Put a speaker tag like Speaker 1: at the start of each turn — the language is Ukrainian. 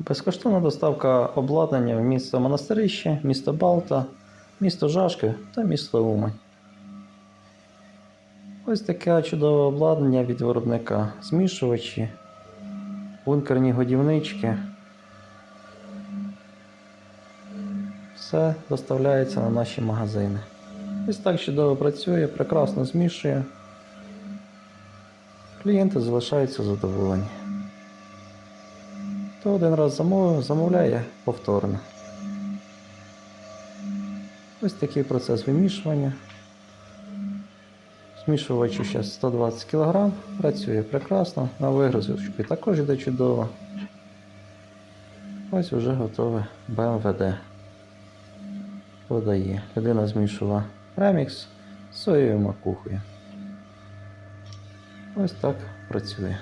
Speaker 1: Безкоштовна доставка обладнання в місто Монастирище, місто Балта, місто Жашків та місто Умань. Ось таке чудове обладнання від виробника. Змішувачі, бункерні годівнички. Все доставляється на наші магазини. Ось так чудово працює, прекрасно змішує. Клієнти залишаються задоволені. Хто один раз замовив, замовляє повторно. Ось такий процес вимішування. Змішувачу зараз 120 кг, працює прекрасно, на вигрузочку також йде чудово. Ось вже готове БМВД. Подає. Людина змішувала премікс з соєвою макухою. Ось так працює.